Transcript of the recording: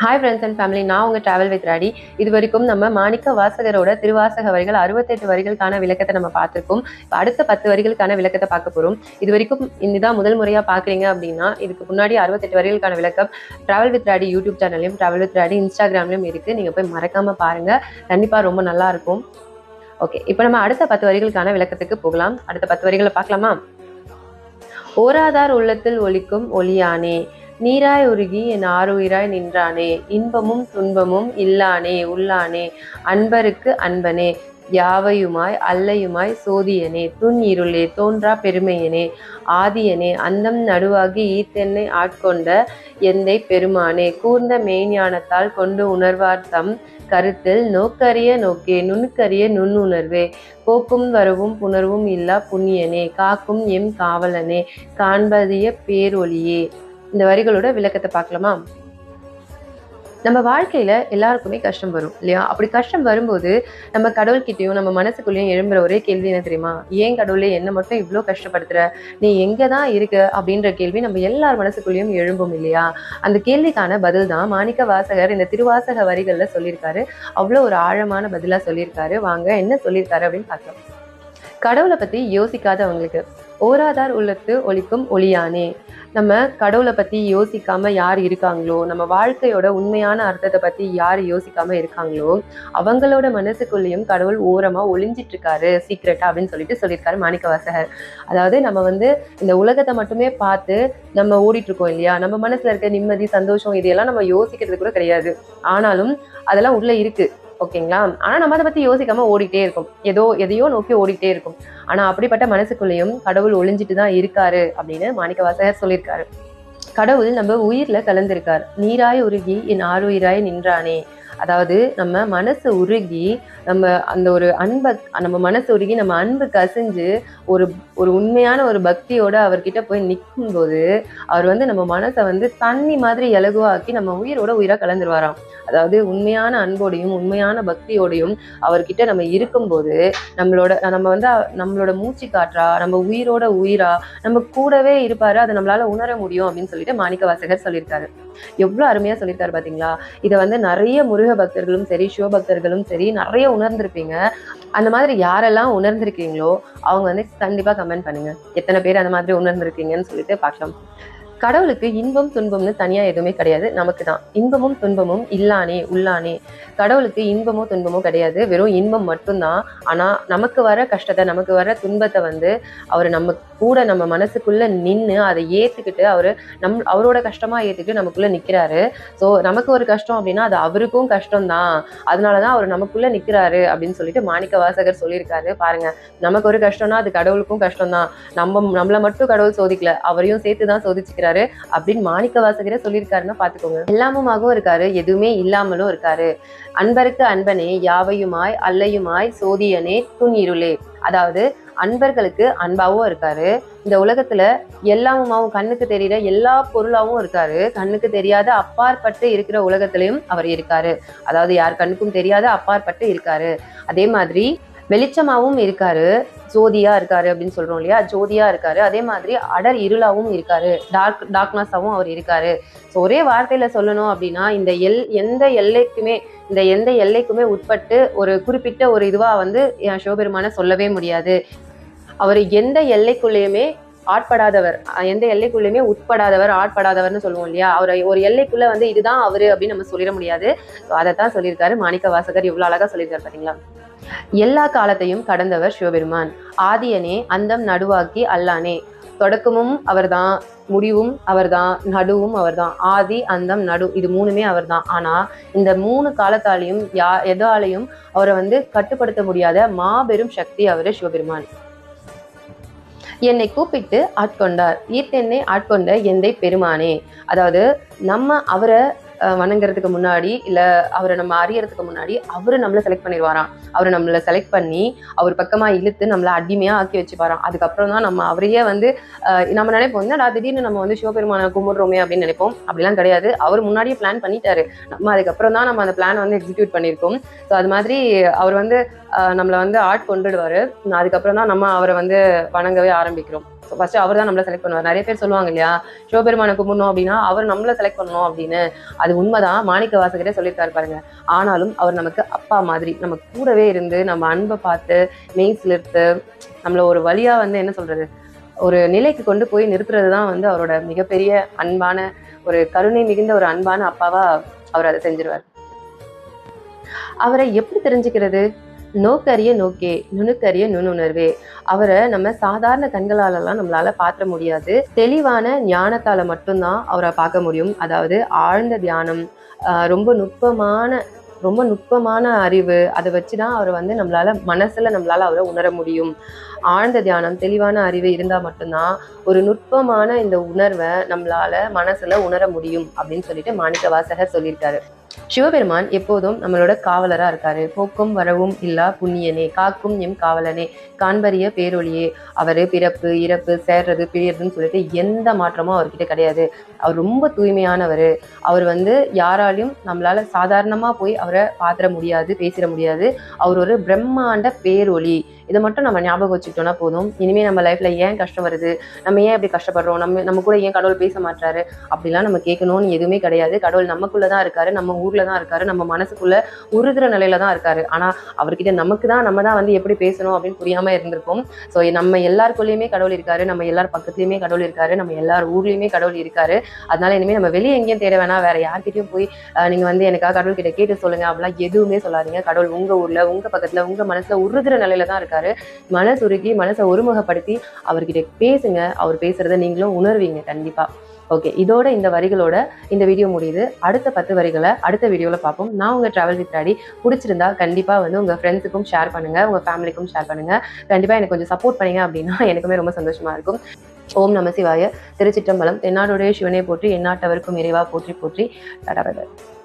Hi friends and family நான் உங்கள் travel with ராடி இது வரைக்கும் நம்ம மாணிக்க வாசகரோட திருவாசக வரிகள் அறுபத்தெட்டு வரிகளுக்கான விளக்கத்தை நம்ம பார்த்துருக்கோம். இப்போ அடுத்த பத்து வரிகளுக்கான விளக்கத்தை பார்க்க போகிறோம் இது வரைக்கும் இதுதான் முதல் முறையாக பார்க்குறீங்க அப்படின்னா இதுக்கு முன்னாடி அறுபத்தெட்டு வரிகளுக்கான விளக்கம் ட்ராவல் வித் ராடி யூடியூப் சேனல்லையும் ட்ராவல் வித் ராடி இன்ஸ்டாகிராம்லையும் இருக்குது நீங்கள் போய் மறக்காமல் பாருங்கள் கண்டிப்பாக ரொம்ப நல்லாயிருக்கும் ஓகே இப்போ நம்ம அடுத்த பத்து வரிகளுக்கான விளக்கத்துக்கு போகலாம். அடுத்த பத்து வரிகளை பார்க்கலாமா? ஓராதார் உள்ளத்தில் ஒலிக்கும் ஒளியானே நீராய் உருகி என் ஆறுயிராய் நின்றானே இன்பமும் துன்பமும் இல்லானே உள்ளானே அன்பருக்கு அன்பனே யாவையுமாய் அல்லையுமாய் சோதியனே துன் இருளே தோன்றா பெருமையனே ஆதியனே அந்தம் நடுவாகி ஈத்தென்னை ஆட்கொண்ட எந்தை பெருமானே கூர்ந்த மெய்ஞானத்தால் கொண்டு உணர்வார் தம் கருத்தில் நோக்கரிய நோக்கே நுணுக்கரிய நுண்ணுணர்வே போக்கும் வரவும் புணர்வும் இல்லா புண்ணியனே காக்கும் எம் காவலனே காண்பதிய பேரொளியே இந்த வரிகளோட விளக்கத்தை பார்க்கலாமா? நம்ம வாழ்க்கையில எல்லாருக்குமே கஷ்டம் வரும் இல்லையா? அப்படி கஷ்டம் வரும்போது நம்ம கடவுள்கிட்டயும் நம்ம மனசுக்குள்ளேயும் எழும்புற ஒரே கேள்வி என்ன தெரியுமா? ஏன் கடவுளே என்ன மட்டும் இவ்வளோ கஷ்டப்படுத்துற? நீ எங்க தான் இருக்க? அப்படின்ற கேள்வி நம்ம எல்லார் மனசுக்குள்ளேயும் எழும்பும் இல்லையா? அந்த கேள்விக்கான பதில் தான் மாணிக்க வாசகர் இந்த திருவாசக வரிகள்ல சொல்லியிருக்காரு. அவ்வளோ ஒரு ஆழமான பதிலா சொல்லியிருக்காரு. வாங்க என்ன சொல்லியிருக்காரு அப்படின்னு பார்க்கலாம். கடவுளை பத்தி யோசிக்காதவங்களுக்கு ஓராதார் உள்ளத்து ஒழிக்கும் ஒளியானே. நம்ம கடவுளை பற்றி யோசிக்காமல் யார் இருக்காங்களோ நம்ம வாழ்க்கையோட உண்மையான அர்த்தத்தை பற்றி யார் யோசிக்காமல் இருக்காங்களோ அவங்களோட மனசுக்குள்ளேயும் கடவுள் ஓரமாக ஒளிஞ்சிட்ருக்காரு சீக்ரெட்டா அப்படின்னு சொல்லிட்டு சொல்லியிருக்காரு மாணிக்க வாசகர் அதாவது நம்ம வந்து இந்த உலகத்தை மட்டுமே பார்த்து நம்ம ஓடிட்டுருக்கோம் இல்லையா? நம்ம மனசில் இருக்க நிம்மதி சந்தோஷம் இதையெல்லாம் நம்ம யோசிக்கிறது கூட கிடையாது. ஆனாலும் அதெல்லாம் உள்ளே இருக்கு. ஓகேங்களா? ஆனா நம்ம அதை பத்தி யோசிக்காம ஓடிட்டே இருக்கும். ஏதோ எதையோ நோக்கி ஓடிட்டே இருக்கும். ஆனா அப்படிப்பட்ட மனசுக்குள்ளேயும் கடவுள் ஒளிஞ்சிட்டு தான் இருக்காரு அப்படின்னு மாணிக்க வாசகர் சொல்லியிருக்காரு. கடவுள் நம்ம உயிர்ல கலந்திருக்கார். நீராய் உருகி என் ஆறுயிராய் நின்றானே. அதாவது நம்ம மனசு உருகி நம்ம அந்த ஒரு அன்பை நம்ம மனசு உருகி நம்ம அன்பு கசிஞ்சு ஒரு ஒரு உண்மையான ஒரு பக்தியோட அவர்கிட்ட போய் நிற்கும்போது அவர் வந்து நம்ம மனசை வந்து தண்ணி மாதிரி இலகுவாக்கி நம்ம உயிரோட உயிரா கலந்துருவாராம். அதாவது உண்மையான அன்போடையும் உண்மையான பக்தியோடையும் அவர்கிட்ட நம்ம இருக்கும்போது நம்மளோட நம்ம வந்து நம்மளோட மூச்சு காற்றா நம்ம உயிரோட உயிரா நம்ம கூடவே இருப்பாரு அதை நம்மளால உணர முடியும் அப்படின்னு சொல்லி சொல்லிட்டு மாணிக்க வாசகர் சொல்லியிருக்காரு. எவ்வளவு அருமையா சொல்லியிருக்காரு பாத்தீங்களா? இதை வந்து நிறைய முருக பக்தர்களும் சரி சிவபக்தர்களும் சரி நிறைய உணர்ந்திருப்பீங்க. அந்த மாதிரி யாரெல்லாம் உணர்ந்திருக்கீங்களோ அவங்க வந்து கண்டிப்பா கமெண்ட் பண்ணுங்க. எத்தனை பேர் அந்த மாதிரி உணர்ந்திருக்கீங்கன்னு சொல்லிட்டு பார்க்கலாம். கடவுளுக்கு இன்பம் துன்பம்னு தனியா எதுவுமே கிடையாது. நமக்கு தான் இன்பமும் துன்பமும் இல்லானே உள்ளானே. கடவுளுக்கு இன்பமோ துன்பமோ கிடையாது. வெறும் இன்பம் மட்டும்தான். ஆனா நமக்கு வர கஷ்டத்தை நமக்கு வர துன்பத்தை வந்து அவர் நம்ம கூட நம்ம மனசுக்குள்ள நின்று அதை ஏத்துக்கிட்டு அவரு நம் அவரோட கஷ்டமா ஏத்துக்கிட்டு நமக்குள்ள நிக்கிறாரு. ஸோ நமக்கு ஒரு கஷ்டம் அப்படின்னா அது அவருக்கும் கஷ்டம் தான் அதனாலதான் அவர் நமக்குள்ள நிக்கிறாரு அப்படின்னு சொல்லிட்டு மாணிக்க வாசகர் சொல்லியிருக்காரு. பாருங்க நமக்கு ஒரு கஷ்டம்னா அது கடவுளுக்கும் கஷ்டம் தான் நம்ம நம்மளை மட்டும் கடவுள் சோதிக்கல. அவரையும் சேர்த்து தான் சோதிச்சுக்கிறாரு. அப்படின்னு மாணிக்க வாசகரே சொல்லியிருக்காருன்னா பாத்துக்கோங்க. எல்லாமுமாகவும் இருக்காரு எதுவுமே இல்லாமலும் இருக்காரு. அன்பருக்கு அன்பனே யாவையுமாய் அல்லையுமாய் சோதியனே துணிருளே இருளே அதாவது அன்பர்களுக்கு அன்பாவும் இருக்காரு. இந்த உலகத்துல எல்லாமுமாவும் கண்ணுக்கு தெரியற எல்லா பொருளாவும் இருக்காரு. கண்ணுக்கு தெரியாத அப்பாற்பட்டு இருக்கிற உலகத்திலையும் அவர் இருக்காரு. அதாவது யார் கண்ணுக்கும் தெரியாத அப்பாற்பட்டு இருக்காரு. அதே மாதிரி வெளிச்சமாகவும் இருக்காரு. ஜோதியா இருக்காரு அப்படின்னு சொல்றோம் இல்லையா? ஜோதியா இருக்காரு. அதே மாதிரி அடர் இருளாவும் இருக்காரு. டார்க் டார்க்னஸாவும் அவர் இருக்காரு. ஸோ ஒரே வார்த்தையில சொல்லணும் அப்படின்னா இந்த எல் எந்த எல்லைக்குமே இந்த எந்த எல்லைக்குமே உட்பட்டு ஒரு குறிப்பிட்ட ஒரு இதுவா வந்து என் சிவபெருமான சொல்லவே முடியாது. அவர் எந்த எல்லைக்குள்ளேயுமே ஆட்படாதவர். எந்த எல்லைக்குள்ளேயுமே உட்படாதவர் ஆட்படாதவர்னு சொல்லுவோம் இல்லையா? அவர் ஒரு எல்லைக்குள்ள வந்து இதுதான் அவரு அப்படின்னு நம்ம சொல்லிட முடியாது. ஸோ அதை தான் சொல்லியிருக்காரு மாணிக்க வாசகர். இவ்வளோ அழகா சொல்லியிருக்காரு பாத்தீங்களா? எல்லா காலத்தையும் கடந்தவர் சிவபெருமான். ஆதியனே அந்தம் நடுவாக்கி அல்லானே. தொடக்கமும் அவர்தான் முடிவும் அவர்தான் நடுவும் அவர்தான். ஆதி அந்தம் நடு இது மூணுமே அவர்தான். ஆனா இந்த மூணு காலத்தாலையும் யா எதாலையும் அவரை வந்து கட்டுப்படுத்த முடியாத மாபெரும் சக்தி அவரு சிவபெருமான். என்னை கூப்பிட்டு ஆட்கொண்டார். ஈர்த்தென்னை ஆட்கொண்ட எந்தை பெருமானே? அதாவது நம்ம அவரை வணங்குறதுக்கு முன்னாடி இல்லை அவரை நம்ம அறியறதுக்கு முன்னாடி அவரு நம்மளை செலக்ட் பண்ணிடுவாராம். அவரை நம்மளை செலக்ட் பண்ணி அவர் பக்கமாக இழுத்து நம்மளை அடிமையாக ஆக்கி வச்சுப்பாராம். அதுக்கப்புறம் தான் நம்ம அவரையே வந்து நம்ம நினைப்போம் என்னடா திடீர்னு நம்ம வந்து சிவபெருமானை கும்பிடுறோமே அப்படின்னு நினைப்போம். அப்படிலாம் கிடையாது. அவர் முன்னாடியே பிளான் பண்ணிட்டாரு. நம்ம அதுக்கப்புறம் தான் நம்ம அந்த பிளான் வந்து எக்ஸிக்யூட் பண்ணியிருக்கோம். ஸோ அது மாதிரி அவர் வந்து நம்மளை வந்து ஆட் கொண்டுடுவார். அதுக்கப்புறம் தான் நம்ம அவரை வந்து வணங்கவே ஆரம்பிக்கிறோம். ஃபர்ஸ்ட் அவர் தான் நம்மளை செலக்ட் பண்ணுவார். நிறைய பேர் சொல்லுவாங்க இல்லையா சிவபெருமானை கும்பிடணும் அப்படின்னா அவர் நம்மள செலக்ட் பண்ணணும் அப்படின்னு. அது உண்மைதான். மாணிக்க வாசகரே சொல்லியிருக்காரு பாருங்க. ஆனாலும் அவர் நமக்கு அப்பா மாதிரி நம்ம கூடவே இருந்து நம்ம அன்பை பார்த்து மெய் சிலிர்த்து நம்மள ஒரு வழியா வந்து என்ன சொல்றது ஒரு நிலைக்கு கொண்டு போய் நிறுத்துறது தான் வந்து அவரோட மிகப்பெரிய அன்பான ஒரு கருணை மிகுந்த ஒரு அன்பான அப்பாவா அவர் அதை செஞ்சிருவார். அவரை எப்படி தெரிஞ்சுக்கிறது? நோக்கரிய நோக்கே நுணுக்கரிய நுண்ணுணர்வே அவரை நம்ம சாதாரண கண்களாலலாம் நம்மளால பார்த்த முடியாது. தெளிவான ஞானத்தால மட்டும்தான் அவரை பார்க்க முடியும். அதாவது ஆழ்ந்த தியானம் ரொம்ப நுட்பமான ரொம்ப நுட்பமான அறிவு அதை வச்சு தான் அவர் வந்து நம்மளால மனசில் நம்மளால் அவரை உணர முடியும். ஆழ்ந்த தியானம் தெளிவான அறிவு இருந்தால் மட்டும்தான் ஒரு நுட்பமான இந்த உணர்வை நம்மளால மனசில் உணர முடியும் அப்படின்னு சொல்லிட்டு மாணிக்க வாசகர் சொல்லியிருக்காரு. சிவபெருமான் எப்போதும் நம்மளோட காவலரா இருக்காரு. போக்கும் வரவும் இல்லா புண்ணியனே காக்கும் எம் காவலனே. காண்பறிய பேரொழியே அவரு பிறப்பு இறப்பு சேர்றது பிரியறதுன்னு சொல்லிட்டு எந்த மாற்றமும் அவர்கிட்ட கிடையாது. அவர் ரொம்ப தூய்மையானவர். அவர் வந்து யாராலையும் நம்மளால சாதாரணமா போய் அவரை பாத்திர முடியாது பேசிட முடியாது. அவர் ஒரு பிரம்மாண்ட பேரொழி இதை மட்டும் நம்ம ஞாபகம் வச்சுக்கிட்டோம்னா போதும். இனிமேல் நம்ம லைஃப்பில் ஏன் கஷ்டம் வருது? நம்ம ஏன் இப்படி கஷ்டப்படுறோம்? நம்ம நம்ம கூட ஏன் கடவுள் பேச மாட்டாரு அப்படிலாம் நம்ம கேட்கணும்னு எதுவுமே கிடையாது. கடவுள் நமக்குள்ளே தான் இருக்காரு. நம்ம ஊரில் தான் இருக்காரு. நம்ம மனசுக்குள்ளே உருகிற நிலையில தான் இருக்காரு. ஆனால் அவர்கிட்ட நமக்கு தான் நம்ம தான் வந்து எப்படி பேசணும் அப்படின்னு புரியாமல் இருந்திருப்போம். ஸோ நம்ம எல்லாருக்குள்ளேயுமே கடவுள் இருக்காரு. நம்ம எல்லார் பக்கத்துலேயுமே கடவுள் இருக்காரு. நம்ம எல்லார் ஊர்லேயுமே கடவுள் இருக்காரு. அதனால இனிமேல் நம்ம வெளியே எங்கேயும் தேட வேணாம். வேற யார்கிட்டயும் போய் நீங்கள் வந்து எனக்காக கடவுள் கிட்ட கேட்டு சொல்லுங்க. அப்படிலாம் எதுவுமே சொல்லாதீங்க. கடவுள் உங்கள் ஊரில் உங்கள் பக்கத்தில் உங்கள் மனசில் உருகிற நிலையில தான் இருக்காரு. மனசு உருகி மனசை ஒருமுகப்படுத்தி அவர்கிட்ட பேசுங்க. அவர் பேசுறத நீங்களும் உணர்வீங்க கண்டிப்பா. ஓகே இதோட இந்த வரிகளோட இந்த வீடியோ முடியுது. அடுத்த பத்து வரிகளை அடுத்த வீடியோவில் பார்ப்போம். நான் உங்கள் ட்ராவல் வித் பிடிச்சிருந்தா கண்டிப்பாக வந்து உங்கள் ஃப்ரெண்ட்ஸுக்கும் ஷேர் பண்ணுங்கள் உங்கள் ஃபேமிலிக்கும் ஷேர் பண்ணுங்கள் கண்டிப்பாக எனக்கு கொஞ்சம் சப்போர்ட் பண்ணீங்க அப்படின்னா எனக்குமே ரொம்ப சந்தோஷமாக இருக்கும். ஓம் நமசிவாய திருச்சிற்றம்பலம். தென்னாடுடைய சிவனை போற்றி எந்நாட்டவருக்கும் இறைவா போற்றி போற்றி. Tata bye.